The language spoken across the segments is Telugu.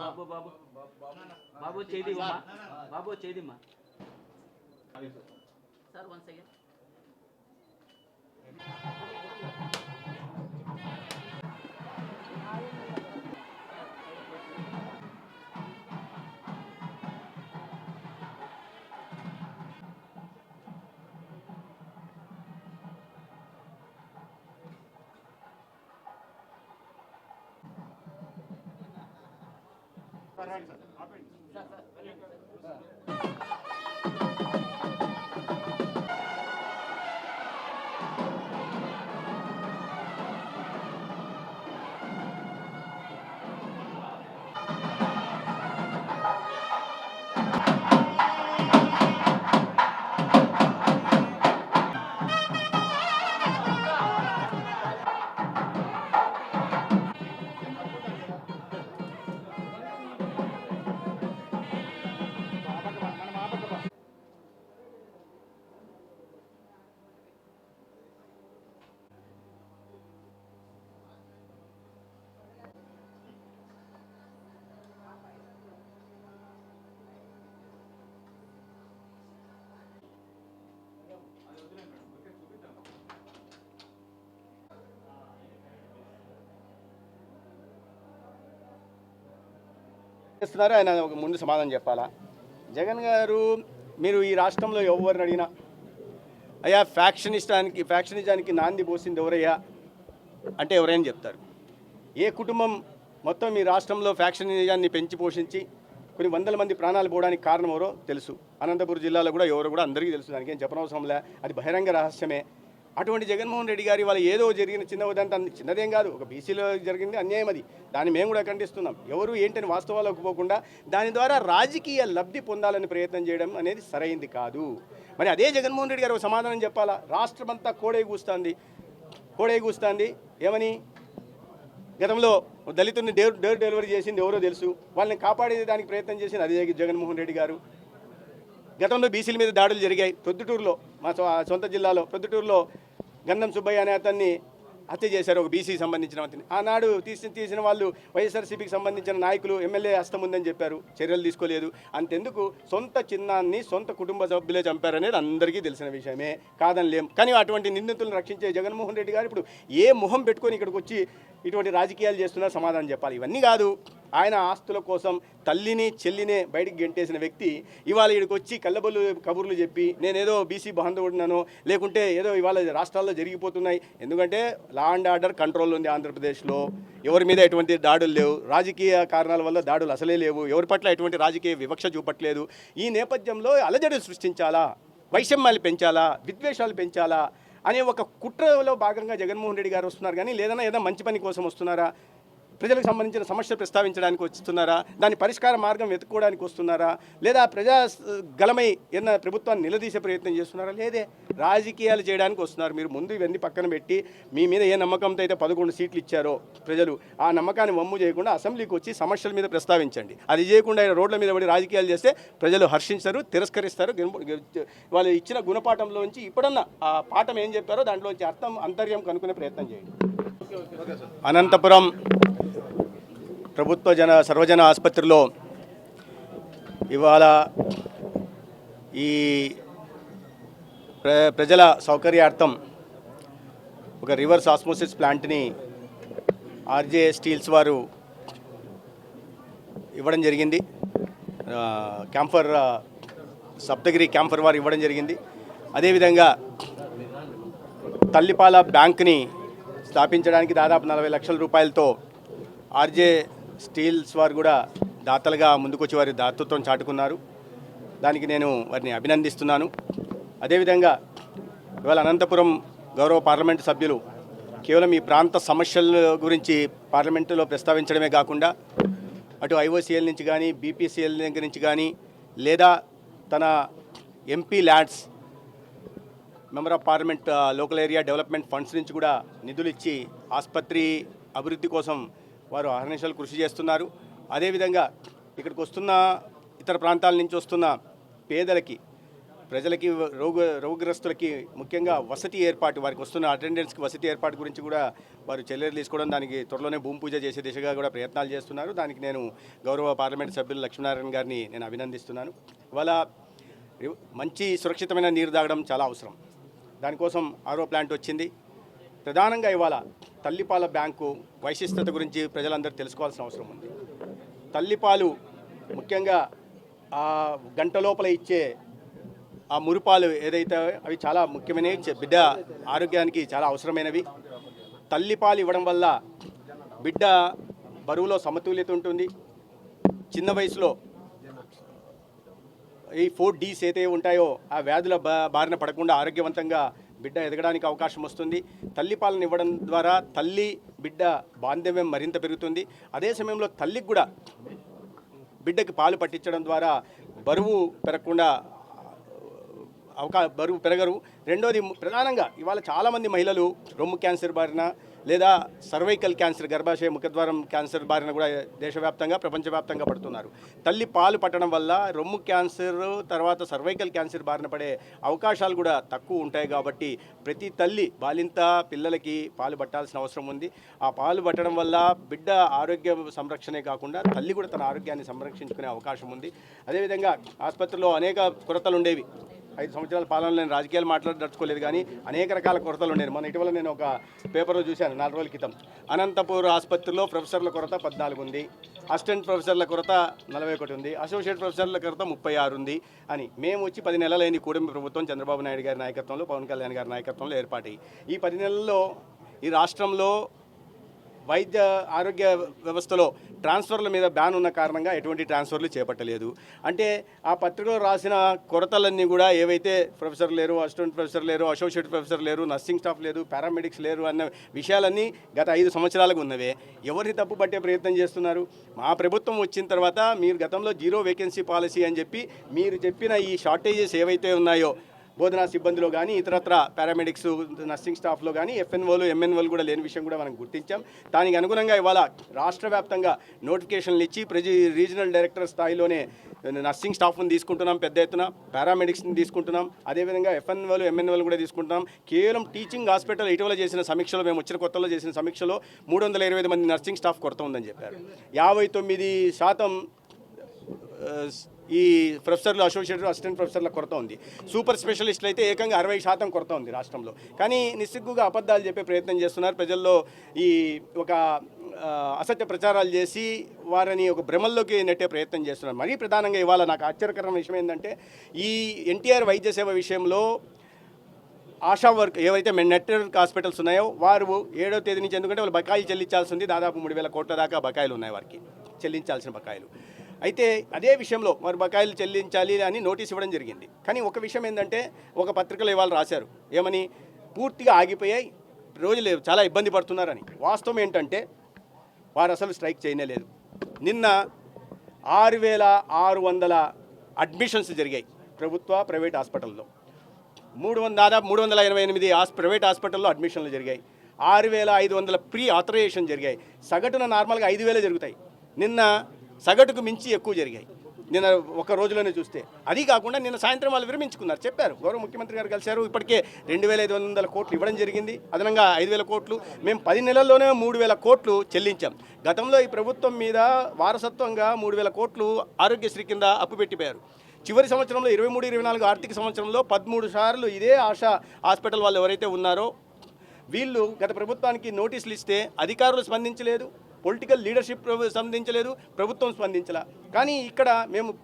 బాబు బాబు బాబు చేదిమ్మా బాబు చేదిమ్మా sir one second Right hand side. చేస్తున్నారు. ఆయన ఒక ముందు సమాధానం చెప్పాలా? జగన్ గారు మీరు ఈ రాష్ట్రంలో ఎవరిని అడిగినా అయ్యా ఫ్యాక్షనిస్టానికి ఫ్యాక్షనిజానికి నాంది పోసింది ఎవరయ్యా? అంటే ఎవరైనా చెప్తారు. ఏ కుటుంబం మొత్తం ఈ రాష్ట్రంలో ఫ్యాక్షనిజాన్ని పెంచి పోషించి కొన్ని వందల మంది ప్రాణాలు పోవడానికి కారణం ఎవరో తెలుసు. అనంతపురం జిల్లాలో కూడా ఎవరో కూడా అందరికీ తెలుసు. దానికి ఏం చెప్పనవసరంలే అది బహిరంగ రహస్యమే. అటువంటి జగన్మోహన్ రెడ్డి గారి వాళ్ళ ఏదో జరిగిన చిన్న ఉదంతా చిన్నదేం కాదు. ఒక బీసీలో జరిగింది అన్యాయం అది. దాన్ని మేము కూడా ఖండిస్తున్నాం. ఎవరు ఏంటని వాస్తవాలకు పోకుండా దాని ద్వారా రాజకీయ లబ్ధి పొందాలని ప్రయత్నం చేయడం అనేది సరైంది కాదు. మరి అదే జగన్మోహన్ రెడ్డి గారు ఒక సమాధానం చెప్పాలా? రాష్ట్రమంతా కోడే కూస్తుంది. కోడే కూస్తుంది. ఏమని? గతంలో దళితుని డోర్ డోర్ డెలివరీ చేసింది ఎవరో తెలుసు. వాళ్ళని కాపాడే దానికి ప్రయత్నం చేసింది అదే జగన్మోహన్ రెడ్డి గారు. గతంలో బీసీల మీద దాడులు జరిగాయి. ప్రొద్దుటూరులో మా సొంత జిల్లాలో ప్రొద్దుటూరులో గంధం సుబ్బయ్య అనే అతన్ని హత్య చేశారు ఒక బీసీకి సంబంధించిన అతన్ని. ఆనాడు తీసి తీసిన వాళ్ళు వైఎస్ఆర్సీపీకి సంబంధించిన నాయకులు ఎమ్మెల్యే హస్తం ఉందని చెప్పారు. చర్యలు తీసుకోలేదు. అంతెందుకు సొంత చిన్నాన్ని సొంత కుటుంబ సభ్యులే చంపారనేది అందరికీ తెలిసిన విషయమే. కాదని లేం కానీ అటువంటి నిందితులను రక్షించే జగన్మోహన్ రెడ్డి గారు ఇప్పుడు ఏ మొహం పెట్టుకొని ఇక్కడికి వచ్చి ఇటువంటి రాజకీయాలు చేస్తున్నారో సమాధానం చెప్పాలి. ఇవన్నీ కాదు ఆయన ఆస్తుల కోసం తల్లిని చెల్లిని బయటికి గెంటేసిన వ్యక్తి ఇవాళ ఇక్కడికి వచ్చి కళ్ళబొల్లు కబుర్లు చెప్పి నేనేదో బీసీ బాంధవుడినాను లేకుంటే ఏదో ఇవాళ రాష్ట్రాల్లో జరిగిపోతున్నాయి. ఎందుకంటే లా అండ్ ఆర్డర్ కంట్రోల్ ఉంది ఆంధ్రప్రదేశ్లో. ఎవరి మీద ఎటువంటి దాడులు లేవు. రాజకీయ కారణాల వల్ల దాడులు అసలే లేవు. ఎవరి పట్ల ఎటువంటి రాజకీయ వివక్ష చూపట్లేదు. ఈ నేపథ్యంలో అలజడి సృష్టించాలా? వైషమ్యాలు పెంచాలా? విద్వేషాలు పెంచాలా? అనే ఒక కుట్రలో భాగంగా జగన్మోహన్ రెడ్డి గారు వస్తున్నారు కానీ లేదన్నా ఏదైనా మంచి పని కోసం వస్తున్నారా? ప్రజలకు సంబంధించిన సమస్యలు ప్రస్తావించడానికి వస్తున్నారా? దాని పరిష్కార మార్గం వెతుక్కోవడానికి వస్తున్నారా? లేదా ప్రజా గలమై ఏదైనా ప్రభుత్వాన్ని నిలదీసే ప్రయత్నం చేస్తున్నారా? లేదే రాజకీయాలు చేయడానికి వస్తున్నారు. మీరు ముందు ఇవన్నీ పక్కన పెట్టి మీ మీద ఏ నమ్మకంతో అయితే పదకొండు సీట్లు ఇచ్చారో ప్రజలు ఆ నమ్మకాన్ని వమ్ము చేయకుండా అసెంబ్లీకి వచ్చి సమస్యల మీద ప్రస్తావించండి. అది చేయకుండా రోడ్ల మీద పడి రాజకీయాలు చేస్తే ప్రజలు హర్షించరు తిరస్కరిస్తారు. వాళ్ళు ఇచ్చిన గుణపాఠంలోంచి ఇప్పుడన్నా ఆ పాఠం ఏం చెప్పారో దాంట్లోంచి అర్థం అంతర్యం కనుక్కునే ప్రయత్నం చేయండి. అనంతపురం ప్రభుత్వ జన సర్వజన ఆసుపత్రిలో ఇవాళ ఈ ప్ర ప్రజల సౌకర్యార్థం ఒక రివర్స్ ఆస్మోసిస్ ప్లాంట్ని ఆర్జే స్టీల్స్ వారు ఇవ్వడం జరిగింది. క్యాంఫర్ సప్తగిరి క్యాంఫర్ వారు ఇవ్వడం జరిగింది. అదేవిధంగా తల్లిపాల బ్యాంక్ని స్థాపించడానికి దాదాపు నలభై లక్షల రూపాయలతో ఆర్జే స్టీల్స్ వారు కూడా దాతలుగా ముందుకొచ్చి వారి దాతృత్వం చాటుకున్నారు. దానికి నేను వారిని అభినందిస్తున్నాను. అదేవిధంగా ఇవాళ అనంతపురం గౌరవ పార్లమెంటు సభ్యులు కేవలం ఈ ప్రాంత సమస్యల గురించి పార్లమెంటులో ప్రస్తావించడమే కాకుండా అటు ఐఓసీఎల్ నుంచి కానీ బీపీసీఎల్ దగ్గర నుంచి కానీ లేదా తన MP lands member of parliament local area development funds నుంచి కూడా నిధులు ఇచ్చి ఆసుపత్రి అభివృద్ధి కోసం వారు అహర్నిశలు కృషి చేస్తున్నారు. అదేవిధంగా ఇక్కడికి వస్తున్న ఇతర ప్రాంతాల నుంచి వస్తున్న పేదలకి ప్రజలకి రోగ రోగగ్రస్తులకి ముఖ్యంగా వసతి ఏర్పాటు వారికి వస్తున్న అటెండెన్స్కి వసతి ఏర్పాటు గురించి కూడా వారు చర్యలు తీసుకోవడం దానికి త్వరలోనే భూమి పూజ చేసే దిశగా కూడా ప్రయత్నాలు చేస్తున్నారు. దానికి నేను గౌరవ పార్లమెంట్ సభ్యులు లక్ష్మీనారాయణ గారిని నేను అభినందిస్తున్నాను. ఇవాళ మంచి సురక్షితమైన నీరు తాగడం చాలా అవసరం. దానికోసం ఆరో ప్లాంట్ వచ్చింది. ప్రధానంగా ఇవాళ తల్లిపాల బ్యాంకు వైశిష్టత గురించి ప్రజలందరూ తెలుసుకోవాల్సిన అవసరం ఉంది. తల్లిపాలు ముఖ్యంగా ఆ గంట లోపల ఇచ్చే ఆ మురుపాలు ఏదైతే అవి చాలా ముఖ్యమైనవి బిడ్డ ఆరోగ్యానికి చాలా అవసరమైనవి. తల్లిపాలు ఇవ్వడం వల్ల బిడ్డ బరువులో సమతుల్యత ఉంటుంది. చిన్న వయసులో ఈ ఫోర్ డీస్ ఏదైతే ఉంటాయో ఆ వ్యాధుల బారిన పడకుండా ఆరోగ్యవంతంగా బిడ్డ ఎదగడానికి అవకాశం వస్తుంది. తల్లి పాలన ఇవ్వడం ద్వారా తల్లి బిడ్డ బాంధవ్యం మరింత పెరుగుతుంది. అదే సమయంలో తల్లికి కూడా బిడ్డకి పాలు పట్టించడం ద్వారా బరువు పెరగకుండా అవకా బరువు పెరగరు. రెండోది ప్రధానంగా ఇవాళ చాలామంది మహిళలు రొమ్ము క్యాన్సర్ బారిన లేదా సర్వైకల్ క్యాన్సర్ గర్భాశయ ముఖద్వారం క్యాన్సర్ బారిన కూడా దేశవ్యాప్తంగా ప్రపంచవ్యాప్తంగా పడుతున్నారు. తల్లి పాలు పట్టడం వల్ల రొమ్ము క్యాన్సర్ తర్వాత సర్వైకల్ క్యాన్సర్ బారిన పడే అవకాశాలు కూడా తక్కువ ఉంటాయి కాబట్టి ప్రతి తల్లి బాలింత పిల్లలకి పాలు పట్టాల్సిన అవసరం ఉంది. ఆ పాలు పట్టడం వల్ల బిడ్డ ఆరోగ్య సంరక్షణే కాకుండా తల్లి కూడా తన ఆరోగ్యాన్ని సంరక్షించుకునే అవకాశం ఉంది. అదేవిధంగా ఆసుపత్రిలో అనేక కొరతలు ఉండేవి. ఐదు సంవత్సరాల పాలనలో నేను రాజకీయాలు మాట్లాడదలుచుకోలేదు కానీ అనేక రకాల కొరతలు ఉన్నాయి. మన ఇటీవల నేను ఒక పేపర్లో చూశాను నాలుగు రోజుల క్రితం. అనంతపూర్ ఆసుపత్రిలో ప్రొఫెసర్ల కొరత పద్నాలుగు ఉంది. అసిస్టెంట్ ప్రొఫెసర్ల కొరత నలభై ఒకటి ఉంది. అసోసియేట్ ప్రొఫెసర్ల కొరత ముప్పై ఆరు ఉంది అని. మేము వచ్చి పది నెలలైంది కూడమి ప్రభుత్వం చంద్రబాబు నాయుడు గారి నాయకత్వంలో పవన్ కళ్యాణ్ గారి నాయకత్వంలో ఏర్పాటై. ఈ పది నెలల్లో ఈ రాష్ట్రంలో వైద్య ఆరోగ్య వ్యవస్థలో ట్రాన్స్ఫర్ల మీద బ్యాన్ ఉన్న కారణంగా ఎటువంటి ట్రాన్స్ఫర్లు చేపట్టలేదు. అంటే ఆ పత్రికలో రాసిన కొరతలన్నీ కూడా ఏవైతే ప్రొఫెసర్ లేరు అసిస్టెంట్ ప్రొఫెసర్ లేరు అసోసియేట్ ప్రొఫెసర్ లేరు నర్సింగ్ స్టాఫ్ లేదు పారామెడిక్స్ లేరు అన్న విషయాలన్నీ గత ఐదు సంవత్సరాలకు ఉన్నవే. ఎవరిని తప్పు పట్టే ప్రయత్నం చేస్తున్నారు? మా ప్రభుత్వం వచ్చిన తర్వాత మీరు గతంలో జీరో వేకెన్సీ పాలసీ అని చెప్పి మీరు చెప్పిన ఈ షార్టేజెస్ ఏవైతే ఉన్నాయో బోధనా సిబ్బందిలో కానీ ఇతరత్ర పారామెడిక్స్ నర్సింగ్ స్టాఫ్లో కానీ ఎఫ్ఎన్ఓలు ఎంఎన్ఓలు కూడా లేని విషయం కూడా మనం గుర్తించాం. దానికి అనుగుణంగా ఇవాళ రాష్ట్ర వ్యాప్తంగా నోటిఫికేషన్లు ఇచ్చి ప్రజీ రీజనల్ డైరెక్టర్ స్థాయిలోనే నర్సింగ్ స్టాఫ్ని తీసుకుంటున్నాం పెద్ద ఎత్తున. పారామెడిక్స్ని తీసుకుంటున్నాం. అదేవిధంగా ఎఫ్ఎన్ఓలు ఎంఎన్ఓలు కూడా తీసుకుంటున్నాం. కేవలం టీచింగ్ హాస్పిటల్ ఇటీవల చేసిన సమీక్షలో మేము వచ్చిన కొత్తలో చేసిన సమీక్షలో మూడు వందల ఇరవై ఐదు మంది నర్సింగ్ స్టాఫ్ కొరత ఉందని చెప్పారు. యాభై తొమ్మిది శాతం ఈ ప్రొఫెసర్లు అసోసియేట్ అసిస్టెంట్ ప్రొఫెసర్ల కొరత ఉంది. సూపర్ స్పెషలిస్టులు అయితే ఏకంగా అరవై శాతం కొరత ఉంది రాష్ట్రంలో. కానీ నిస్సిగ్గుగా అబద్ధాలు చెప్పే ప్రయత్నం చేస్తున్నారు. ప్రజల్లో ఈ ఒక అసత్య ప్రచారాలు చేసి వారిని ఒక భ్రమల్లోకి నెట్టే ప్రయత్నం చేస్తున్నారు. మరీ ప్రధానంగా ఇవాళ నాకు ఆశ్చర్యకరమైన విషయం ఏంటంటే ఈ ఎన్టీఆర్ వైద్య సేవ విషయంలో ఆశా వర్క్ ఏవైతే నెట్వర్క్ హాస్పిటల్స్ ఉన్నాయో వారు ఏడో తేదీ నుంచి ఎందుకంటే వాళ్ళు బకాయిలు చెల్లించాల్సి ఉంది. దాదాపు మూడు వేల కోట్ల దాకా బకాయిలు ఉన్నాయి వారికి. చెల్లించాల్సిన బకాయిలు. అయితే అదే విషయంలో మరి బకాయిలు చెల్లించాలి అని నోటీస్ ఇవ్వడం జరిగింది. కానీ ఒక విషయం ఏంటంటే ఒక పత్రికలో ఇవాళ రాశారు. ఏమని? పూర్తిగా ఆగిపోయాయి. రోజులు చాలా ఇబ్బంది పడుతున్నారని. వాస్తవం ఏంటంటే వారు అసలు స్ట్రైక్ చేయలేదు నిన్న ఆరు వేల ఆరు వందల అడ్మిషన్స్ జరిగాయి ప్రభుత్వ ప్రైవేట్ హాస్పిటల్లో. మూడు వంద దాదాపు మూడు వందల ఎనభై ఎనిమిది ప్రైవేట్ హాస్పిటల్లో అడ్మిషన్లు జరిగాయి. ఆరు వేల ఐదు వందల ప్రీ ఆథరైజేషన్ జరిగాయి. సగటున నార్మల్గా ఐదు వేలే జరుగుతాయి. నిన్న సగటుకు మించి ఎక్కువ జరిగాయి. నిన్న ఒక రోజులోనే చూస్తే. అది కాకుండా నిన్న సాయంత్రం వాళ్ళు విరమించుకున్నారు. చెప్పారు. గౌరవ ముఖ్యమంత్రి గారు కలిశారు. ఇప్పటికే రెండు వేల ఐదు వందల కోట్లు ఇవ్వడం జరిగింది. అదనంగా ఐదు వేల కోట్లు. మేము పది నెలల్లోనే మూడు వేల కోట్లు చెల్లించాం. గతంలో ఈ ప్రభుత్వం మీద వారసత్వంగా మూడు వేల కోట్లు ఆరోగ్యశ్రీ కింద అప్పు పెట్టిపోయారు. చివరి సంవత్సరంలో ఇరవై మూడు ఇరవై నాలుగు ఆర్థిక సంవత్సరంలో పదమూడు సార్లు ఇదే ఆశా హాస్పిటల్ వాళ్ళు ఎవరైతే ఉన్నారో వీళ్ళు గత ప్రభుత్వానికి నోటీసులు ఇస్తే అధికారులు స్పందించలేదు. పొలిటికల్ లీడర్షిప్ స్పందించలేదు ప్రభుత్వం స్పందించలా. కానీ ఇక్కడ మేము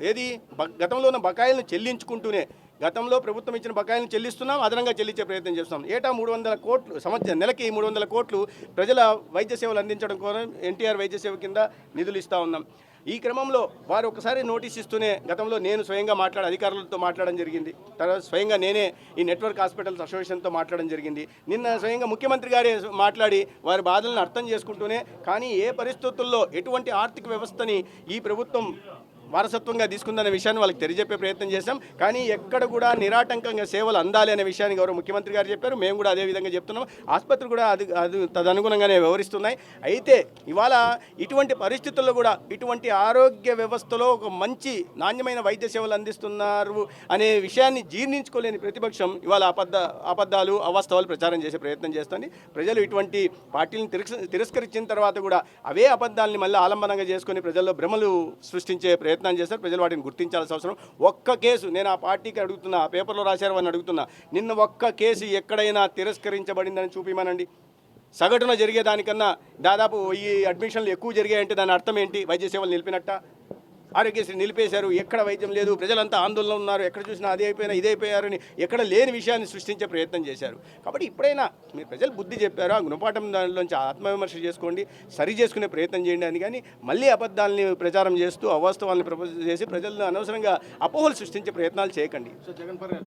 ఏది బ- గతంలో ఉన్న బకాయిలను చెల్లించుకుంటూనే గతంలో ప్రభుత్వం ఇచ్చిన బకాయిలను చెల్లిస్తున్నాం అదనంగా చెల్లించే ప్రయత్నం చేస్తున్నాం. ఏటా మూడు వందల కోట్లు సంవత్సరం నెలకి మూడు వందల కోట్లు ప్రజల వైద్య సేవలు అందించడం కోసం ఎన్టీఆర్ వైద్య సేవ కింద నిధులు ఇస్తూ ఉన్నాం. ఈ క్రమంలో వారు ఒకసారి నోటీస్ ఇస్తూనే గతంలో నేను స్వయంగా మాట్లాడ అధికారులతో మాట్లాడడం జరిగింది. తర్వాత స్వయంగా నేనే ఈ నెట్వర్క్ హాస్పిటల్స్ అసోసియేషన్తో మాట్లాడడం జరిగింది. నిన్న స్వయంగా ముఖ్యమంత్రి గారే మాట్లాడి వారి బాధలను అర్థం చేసుకుంటూనే కానీ ఏ పరిస్థితుల్లో ఎటువంటి ఆర్థిక వ్యవస్థని ఈ ప్రభుత్వం వారసత్వంగా తీసుకుందనే విషయాన్ని వాళ్ళకి తెలియజెప్పే ప్రయత్నం చేశాం. కానీ ఎక్కడ కూడా నిరాటంకంగా సేవలు అందాలి అనే విషయాన్ని గౌరవ ముఖ్యమంత్రి గారు చెప్పారు. మేము కూడా అదే విధంగా చెప్తున్నాం. ఆసుపత్రి కూడా అది అది తదనుగుణంగానే వ్యవహరిస్తున్నాయి. అయితే ఇవాళ ఇటువంటి పరిస్థితుల్లో కూడా ఇటువంటి ఆరోగ్య వ్యవస్థలో ఒక మంచి నాణ్యమైన వైద్య సేవలు అందిస్తున్నారు అనే విషయాన్ని జీర్ణించుకోలేని ప్రతిపక్షం ఇవాళ అబద్ధ అబద్ధాలు అవాస్తవాలు ప్రచారం చేసే ప్రయత్నం చేస్తుంది. ప్రజలు ఇటువంటి పార్టీలను తిరస్ తిరస్కరించిన తర్వాత కూడా అవే అబద్ధాలని మళ్ళీ ఆలంబనంగా చేసుకొని ప్రజల్లో భ్రమలు సృష్టించే ప్రయత్నం చేస్తారు. ప్రజలు వాటిని గుర్తించాల్సిన అవసరం ఒక్క కేసు నేను ఆ పార్టీకి అడుగుతున్నా ఆ పేపర్లో రాశారు అని అడుగుతున్నా నిన్న ఒక్క కేసు ఎక్కడైనా తిరస్కరించబడిందని చూపిమానండి. సగటున జరిగే దానికన్నా దాదాపు ఈ అడ్మిషన్లు ఎక్కువ జరిగాయంటే దాని అర్థం ఏంటి? వైద్య సేవలు నిలిపినట్ట? ఆరోగ్యశ్రీ నిలిపేశారు ఎక్కడ వైద్యం లేదు ప్రజలంతా ఆందోళన ఉన్నారు ఎక్కడ చూసినా అదే అయిపోయినా ఇదే అయిపోయారని ఎక్కడ లేని విషయాన్ని సృష్టించే ప్రయత్నం చేశారు. కాబట్టి ఇప్పుడైనా మీరు ప్రజలు బుద్ధి చెప్పారు? ఆ గుణపాఠం దానిలోంచి ఆత్మవిమర్శ చేసుకోండి సరి చేసుకునే ప్రయత్నం చేయండి అని కానీ మళ్ళీ అబద్ధాలని ప్రచారం చేస్తూ అవాస్తవాలను ప్రపోజ్ చేసి ప్రజలను అనవసరంగా అపోహలు సృష్టించే ప్రయత్నాలు చేయకండి. సో జగన్